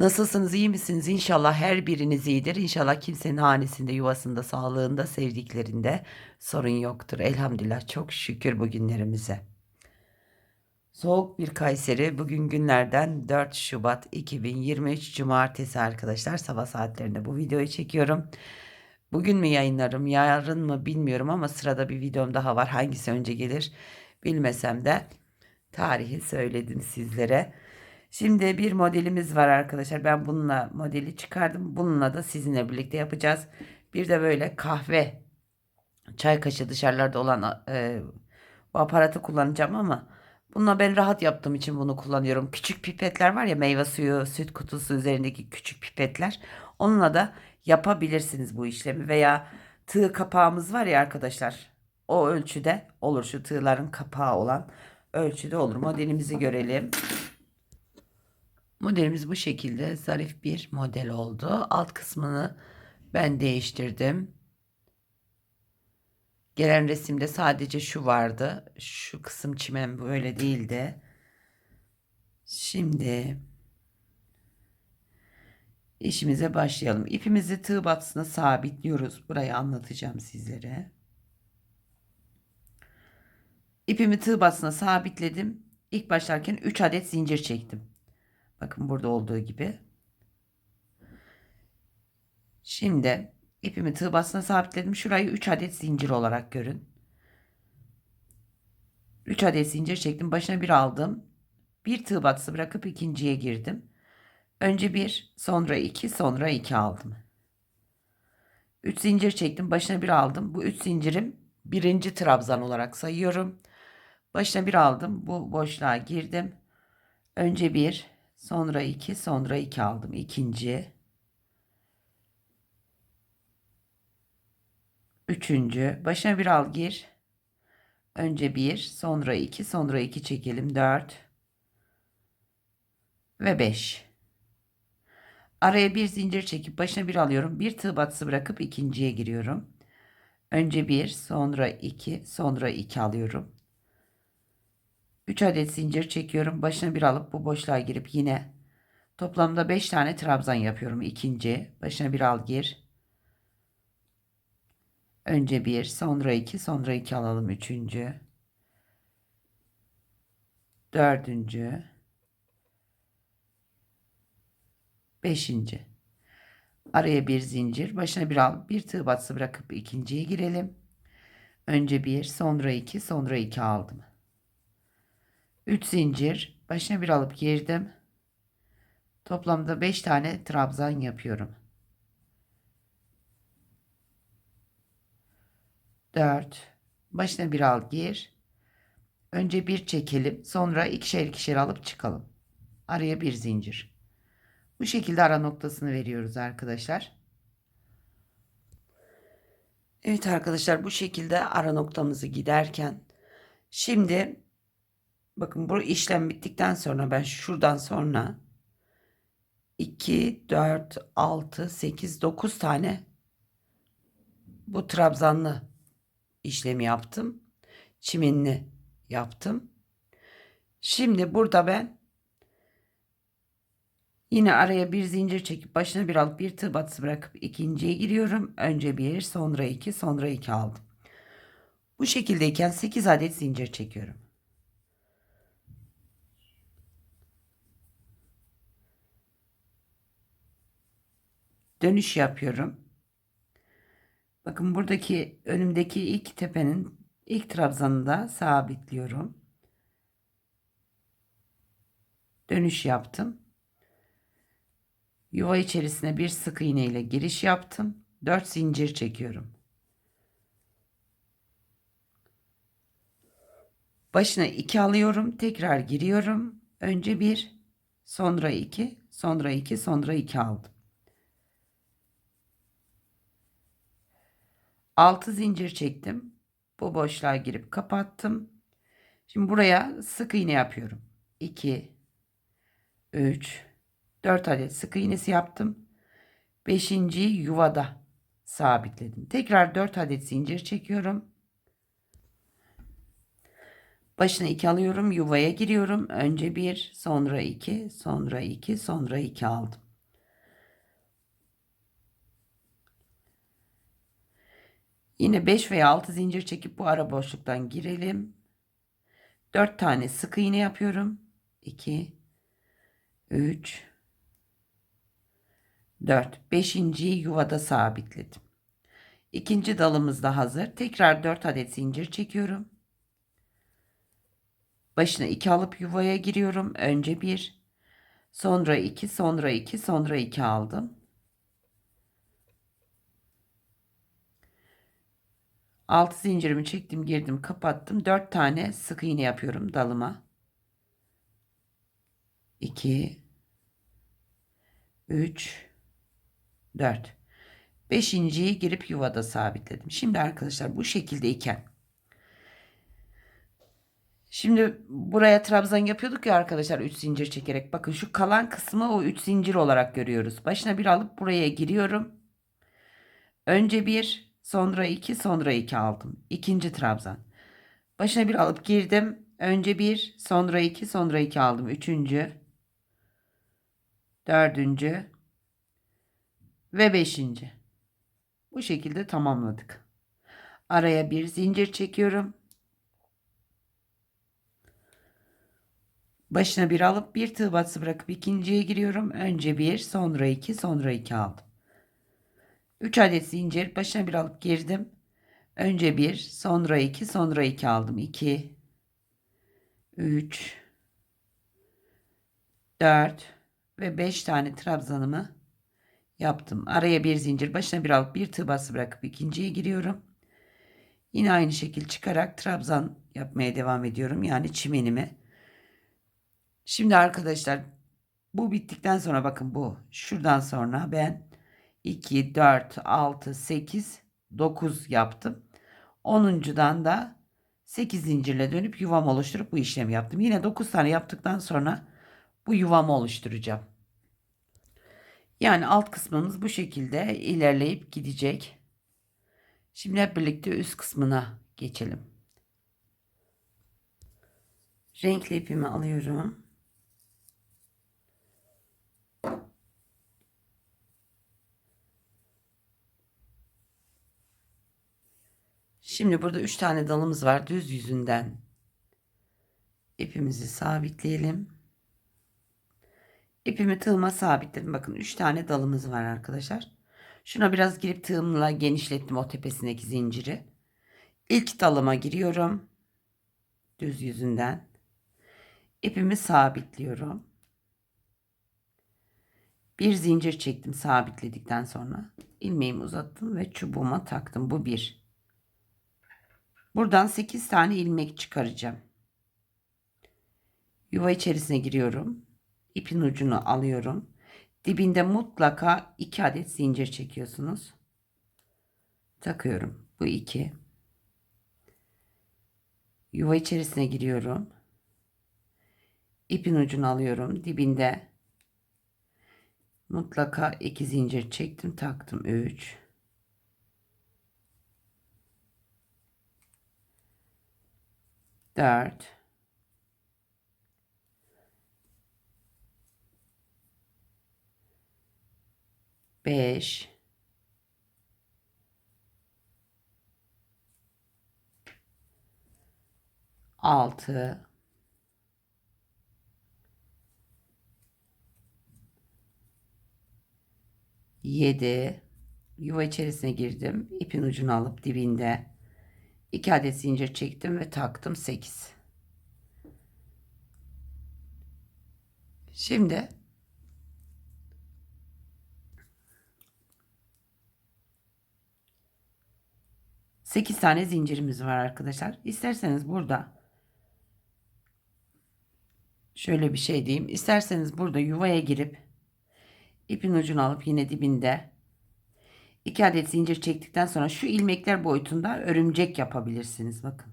Nasılsınız iyi misiniz? İnşallah her biriniz iyidir. İnşallah kimsenin hanesinde, yuvasında, sağlığında, sevdiklerinde sorun yoktur. Elhamdülillah çok şükür bugünlerimize. Soğuk bir Kayseri bugün günlerden 4 Şubat 2023 Cumartesi arkadaşlar sabah saatlerinde bu videoyu çekiyorum. Bugün mü yayınlarım yarın mı bilmiyorum ama sırada bir videom daha var. Hangisi önce gelir bilmesem de tarihi söyledim sizlere. Şimdi bir modelimiz var arkadaşlar. Ben bununla modeli çıkardım. Bununla da sizinle birlikte yapacağız. Bir de böyle kahve çay kaşığı dışarılarda olan e, bu aparatı kullanacağım ama bununla ben rahat yaptığım için bunu kullanıyorum. Küçük pipetler var ya meyve suyu, süt kutusu üzerindeki küçük pipetler. Onunla da yapabilirsiniz bu işlemi veya tığ kapağımız var ya arkadaşlar. O ölçüde olur şu tığların kapağı olan ölçüde olur. Modelimizi görelim. Modelimiz bu şekilde zarif bir model oldu. Alt kısmını ben değiştirdim. Gelen resimde sadece şu vardı. Şu kısım çimen böyle değildi. Şimdi işimize başlayalım. İpimizi tığ batısına sabitliyoruz. Burayı anlatacağım sizlere. İpimi tığ batısına sabitledim. İlk başlarken 3 adet zincir çektim. Bakın burada olduğu gibi. Şimdi ipimi tığ basına sabitledim. Şurayı 3 adet zincir olarak görün. 3 adet zincir çektim. Başına bir aldım. Bir tığ batısı bırakıp ikinciye girdim. Önce bir, sonra iki, sonra iki aldım. 3 zincir çektim. Başına bir aldım. Bu 3 zincirim birinci trabzan olarak sayıyorum. Başına bir aldım. Bu boşluğa girdim. Önce bir, Sonra 2, sonra 2 aldım. İkinci. Üçüncü. Başına bir al gir. Önce 1, sonra 2, sonra 2 çekelim. 4 ve 5. Araya bir zincir çekip başına bir alıyorum. Bir tığ batısı bırakıp ikinciye giriyorum. Önce 1, sonra 2, sonra 2 alıyorum. 3 adet zincir çekiyorum. Başına bir alıp bu boşluğa girip yine toplamda 5 tane trabzan yapıyorum. İkinci başına bir al gir. Önce bir, sonra iki, sonra iki alalım. Üçüncü. Dördüncü. Beşinci. Araya bir zincir. Başına bir al. Bir tığ batısı bırakıp ikinciye girelim. Önce bir, sonra iki, sonra iki aldım. 3 zincir başına bir alıp girdim. Toplamda 5 tane trabzan yapıyorum. 4 başına bir al gir. Önce bir çekelim, sonra ikişer ikişer alıp çıkalım. Araya bir zincir. Bu şekilde ara noktasını veriyoruz arkadaşlar. Evet arkadaşlar bu şekilde ara noktamızı giderken şimdi Bakın bu işlem bittikten sonra ben şuradan sonra 2, 4, 6, 8, 9 tane bu trabzanlı işlemi yaptım. Çimenli yaptım. Şimdi burada ben yine araya bir zincir çekip başına bir alıp bir tığ batısı bırakıp ikinciye giriyorum. Önce bir, sonra iki, sonra iki aldım. Bu şekildeyken 8 adet zincir çekiyorum. Dönüş yapıyorum. Bakın buradaki önümdeki ilk tepenin ilk trabzanında sabitliyorum. Dönüş yaptım. Yuva içerisine bir sık iğne ile giriş yaptım. 4 zincir çekiyorum. Başına 2 alıyorum. Tekrar giriyorum. Önce 1, sonra 2, sonra 2, sonra 2 aldım. 6 zincir çektim. Bu boşluğa girip kapattım. Şimdi buraya sık iğne yapıyorum. 2 3 4 adet sık iğnesi yaptım. 5. yuvada sabitledim. Tekrar 4 adet zincir çekiyorum. Başına 2 alıyorum. Yuvaya giriyorum. Önce 1, sonra 2, sonra 2, sonra 2 aldım. Yine 5 veya 6 zincir çekip bu ara boşluktan girelim. 4 tane sık iğne yapıyorum. 2 3 4 5. yuvada sabitledim. İkinci dalımız da hazır. Tekrar 4 adet zincir çekiyorum. Başına 2 alıp yuvaya giriyorum. Önce 1, sonra 2, sonra 2, sonra 2 aldım. Altı zincirimi çektim, girdim, kapattım. 4 tane sık iğne yapıyorum dalıma. 2 3 4 Beşinciyi girip yuvada sabitledim. Şimdi arkadaşlar bu şekildeyken Şimdi buraya trabzan yapıyorduk ya arkadaşlar 3 zincir çekerek. Bakın şu kalan kısmı o 3 zincir olarak görüyoruz. Başına bir alıp buraya giriyorum. Önce bir, sonra iki, sonra iki aldım. İkinci trabzan. Başına bir alıp girdim. Önce bir, sonra iki, sonra iki aldım. Üçüncü, dördüncü ve beşinci. Bu şekilde tamamladık. Araya bir zincir çekiyorum. Başına bir alıp bir tığ batısı bırakıp ikinciye giriyorum. Önce bir, sonra iki, sonra iki aldım. 3 adet zincir başına bir alıp girdim. Önce bir, sonra iki, sonra iki aldım. 2 3 4 ve 5 tane trabzanımı yaptım. Araya bir zincir başına bir alıp bir tığ bası bırakıp ikinciye giriyorum. Yine aynı şekil çıkarak trabzan yapmaya devam ediyorum. Yani çimenimi. Şimdi arkadaşlar bu bittikten sonra bakın bu şuradan sonra ben 2 4 6 8 9 yaptım. 10'uncudan da 8 zincirle dönüp yuvam oluşturup bu işlemi yaptım. Yine 9 tane yaptıktan sonra bu yuvamı oluşturacağım. Yani alt kısmımız bu şekilde ilerleyip gidecek. Şimdi hep birlikte üst kısmına geçelim. Renkli ipimi alıyorum. Şimdi burada 3 tane dalımız var düz yüzünden. ipimizi sabitleyelim. İpimi tığıma sabitledim. Bakın 3 tane dalımız var arkadaşlar. Şuna biraz girip tığımla genişlettim o tepesindeki zinciri. İlk dalıma giriyorum. Düz yüzünden. İpimi sabitliyorum. Bir zincir çektim sabitledikten sonra. ilmeğimi uzattım ve çubuğuma taktım. Bu bir. Buradan 8 tane ilmek çıkaracağım. Yuva içerisine giriyorum. İpin ucunu alıyorum. Dibinde mutlaka 2 adet zincir çekiyorsunuz. Takıyorum. Bu 2. Yuva içerisine giriyorum. İpin ucunu alıyorum. Dibinde mutlaka 2 zincir çektim, taktım. 3 4 5 6 7 yuva içerisine girdim. ipin ucunu alıp dibinde 2 adet zincir çektim ve taktım 8. Şimdi Sekiz tane zincirimiz var arkadaşlar. İsterseniz burada şöyle bir şey diyeyim. İsterseniz burada yuvaya girip ipin ucunu alıp yine dibinde 2 adet zincir çektikten sonra şu ilmekler boyutunda örümcek yapabilirsiniz. Bakın.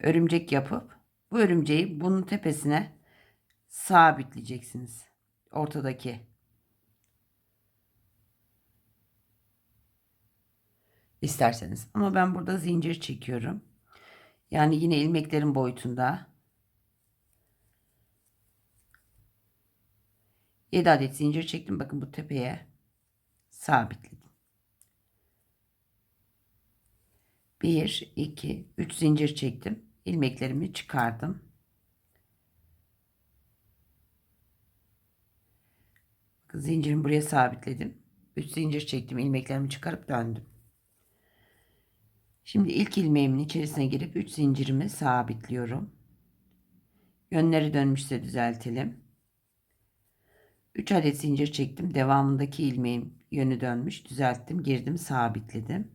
örümcek yapıp bu örümceği bunun tepesine sabitleyeceksiniz. Ortadaki. İsterseniz. Ama ben burada zincir çekiyorum. Yani yine ilmeklerin boyutunda. 7 adet zincir çektim. Bakın bu tepeye sabitledim. 1, 2, 3 zincir çektim. ilmeklerimi çıkardım. Zincirimi buraya sabitledim. 3 zincir çektim. ilmeklerimi çıkarıp döndüm. Şimdi ilk ilmeğimin içerisine girip 3 zincirimi sabitliyorum. Yönleri dönmüşse düzeltelim. 3 adet zincir çektim. Devamındaki ilmeğim yönü dönmüş. Düzelttim. Girdim sabitledim.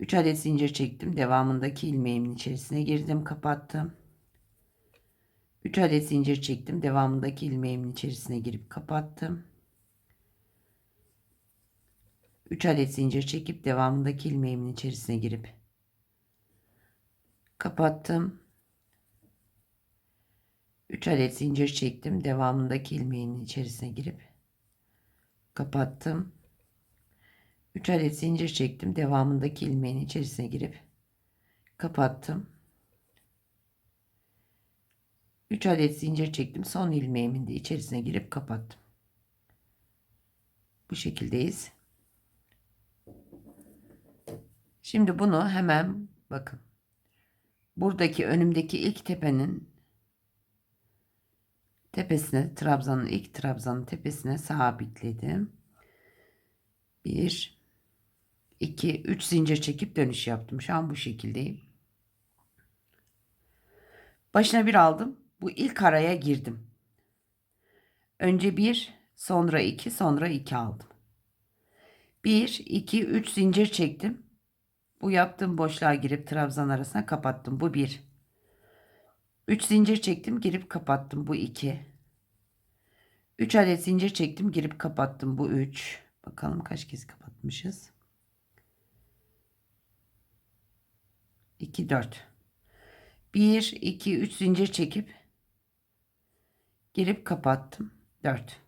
3 adet zincir çektim. Devamındaki ilmeğimin içerisine girdim. Kapattım. 3 adet zincir çektim. Devamındaki ilmeğimin içerisine girip kapattım. 3 adet zincir çekip devamındaki ilmeğimin içerisine girip kapattım. 3 adet zincir çektim. Devamındaki ilmeğin içerisine girip kapattım. 3 adet zincir çektim. Devamındaki ilmeğin içerisine girip kapattım. 3 adet zincir çektim. Son ilmeğimin de içerisine girip kapattım. Bu şekildeyiz. Şimdi bunu hemen bakın. Buradaki önümdeki ilk tepenin tepesine trabzanın ilk trabzanın tepesine sabitledim. 1 2 3 zincir çekip dönüş yaptım. Şu an bu şekildeyim. Başına bir aldım. Bu ilk araya girdim. Önce 1, sonra 2, sonra 2 aldım. 1 2 3 zincir çektim. Bu yaptığım boşluğa girip trabzan arasına kapattım. Bu 1. 3 zincir çektim, girip kapattım. Bu 2. 3 adet zincir çektim, girip kapattım. Bu 3. Bakalım kaç kez kapatmışız. 2 4. 1 2 3 zincir çekip girip kapattım. 4.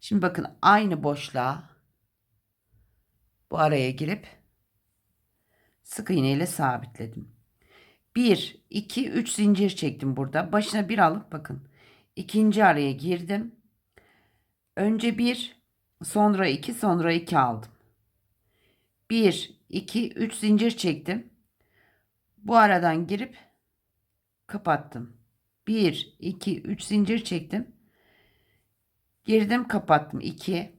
Şimdi bakın aynı boşluğa bu araya girip sık iğne ile sabitledim. 1 2 3 zincir çektim burada. Başına bir alıp bakın. ikinci araya girdim. Önce 1 sonra 2 sonra 2 aldım. 1 2 3 zincir çektim. Bu aradan girip kapattım. 1 2 3 zincir çektim. Girdim kapattım 2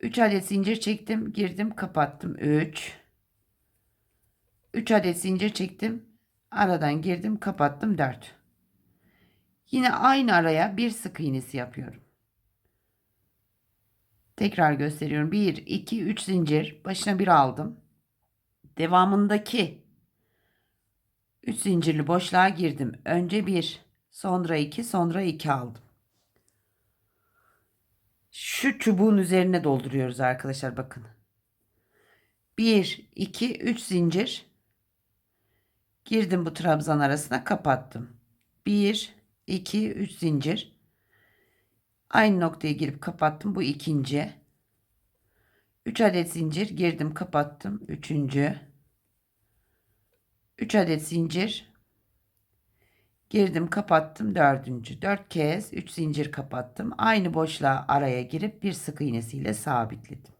3 adet zincir çektim girdim kapattım 3 3 adet zincir çektim aradan girdim kapattım 4 yine aynı araya bir sık iğnesi yapıyorum. Tekrar gösteriyorum. 1 2 3 zincir. Başına bir aldım. Devamındaki 3 zincirli boşluğa girdim. Önce 1 sonra 2 sonra 2 aldım. Şu çubuğun üzerine dolduruyoruz arkadaşlar bakın. 1 2 3 zincir girdim bu trabzan arasına kapattım. 1 2 3 zincir aynı noktaya girip kapattım. Bu ikinci. 3 adet zincir girdim kapattım. Üçüncü. 3 adet zincir Girdim kapattım dördüncü. Dört kez üç zincir kapattım. Aynı boşluğa araya girip bir sık iğnesiyle sabitledim.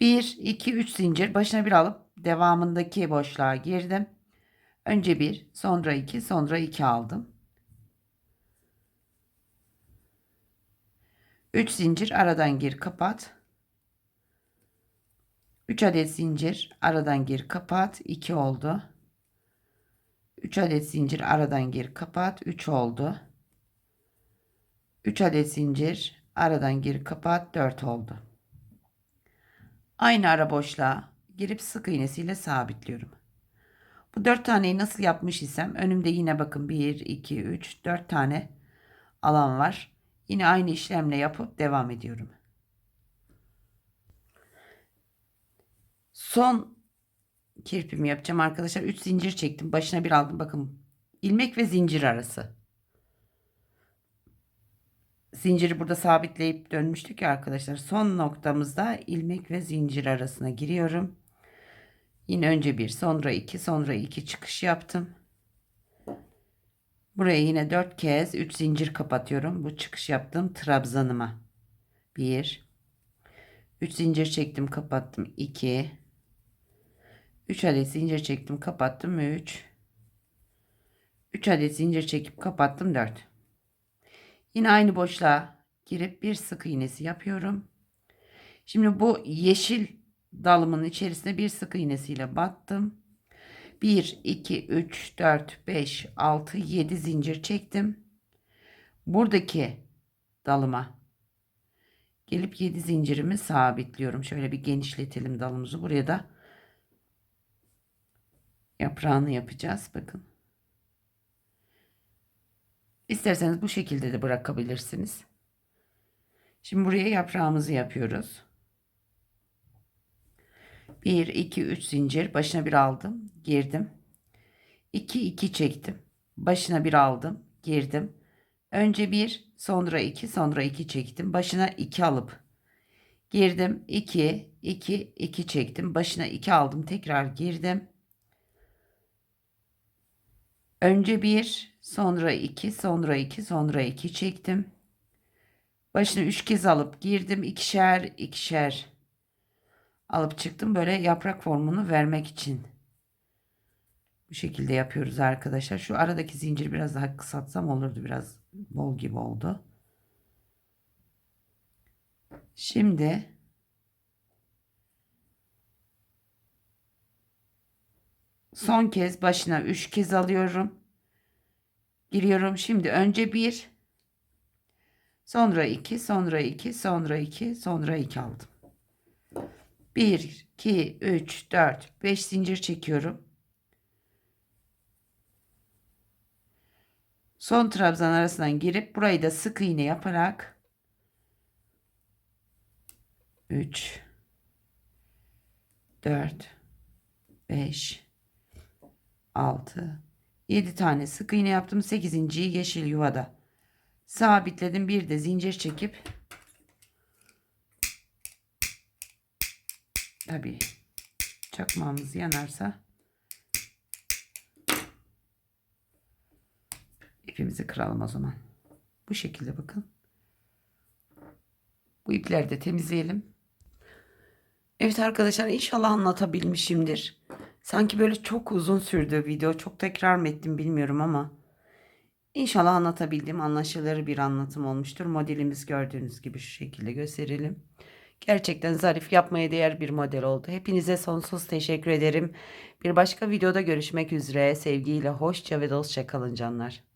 Bir, iki, üç zincir başına bir alıp devamındaki boşluğa girdim. Önce bir, sonra iki, sonra iki aldım. Üç zincir aradan gir kapat. 3 adet zincir aradan gir kapat 2 oldu. 3 adet zincir aradan gir kapat 3 oldu 3 adet zincir aradan gir kapat 4 oldu aynı ara boşluğa girip sık iğnesiyle sabitliyorum bu 4 taneyi nasıl yapmış isem önümde yine bakın 1 2 3 4 tane alan var yine aynı işlemle yapıp devam ediyorum son kirpimi yapacağım arkadaşlar. 3 zincir çektim. Başına bir aldım. Bakın ilmek ve zincir arası. Zinciri burada sabitleyip dönmüştük ya arkadaşlar. Son noktamızda ilmek ve zincir arasına giriyorum. Yine önce bir, sonra iki, sonra iki çıkış yaptım. Buraya yine 4 kez 3 zincir kapatıyorum. Bu çıkış yaptığım trabzanıma. 1 3 zincir çektim, kapattım. 2 3 adet zincir çektim, kapattım. 3 3 adet zincir çekip kapattım. 4 Yine aynı boşluğa girip bir sık iğnesi yapıyorum. Şimdi bu yeşil dalımın içerisine bir sık iğnesiyle battım. 1, 2, 3, 4, 5, 6, 7 zincir çektim. Buradaki dalıma gelip 7 zincirimi sabitliyorum. Şöyle bir genişletelim dalımızı. Buraya da yaprağını yapacağız. Bakın. İsterseniz bu şekilde de bırakabilirsiniz. Şimdi buraya yaprağımızı yapıyoruz. 1 2 3 zincir başına bir aldım, girdim. 2 2 çektim. Başına bir aldım, girdim. Önce 1, sonra 2, sonra 2 çektim. Başına 2 alıp girdim. 2 2 2 çektim. Başına 2 aldım, tekrar girdim. Önce 1, sonra 2, sonra 2, sonra 2 çektim. Başına 3 kez alıp girdim. ikişer ikişer alıp çıktım. Böyle yaprak formunu vermek için. Bu şekilde yapıyoruz arkadaşlar. Şu aradaki zincir biraz daha kısaltsam olurdu. Biraz bol gibi oldu. Şimdi son kez başına 3 kez alıyorum. Giriyorum. Şimdi önce 1 sonra 2 sonra 2 sonra 2 sonra 2 aldım. 1 2 3 4 5 zincir çekiyorum. Son trabzan arasından girip burayı da sık iğne yaparak 3 4 5 6 7 tane sık iğne yaptım. 8. yeşil yuvada sabitledim. Bir de zincir çekip tabi çakmağımız yanarsa ipimizi kıralım o zaman. Bu şekilde bakın. Bu ipleri de temizleyelim. Evet arkadaşlar inşallah anlatabilmişimdir. Sanki böyle çok uzun sürdü video. Çok tekrar mı ettim bilmiyorum ama. İnşallah anlatabildiğim anlaşılır bir anlatım olmuştur. Modelimiz gördüğünüz gibi şu şekilde gösterelim. Gerçekten zarif yapmaya değer bir model oldu. Hepinize sonsuz teşekkür ederim. Bir başka videoda görüşmek üzere. Sevgiyle hoşça ve dostça kalın canlar.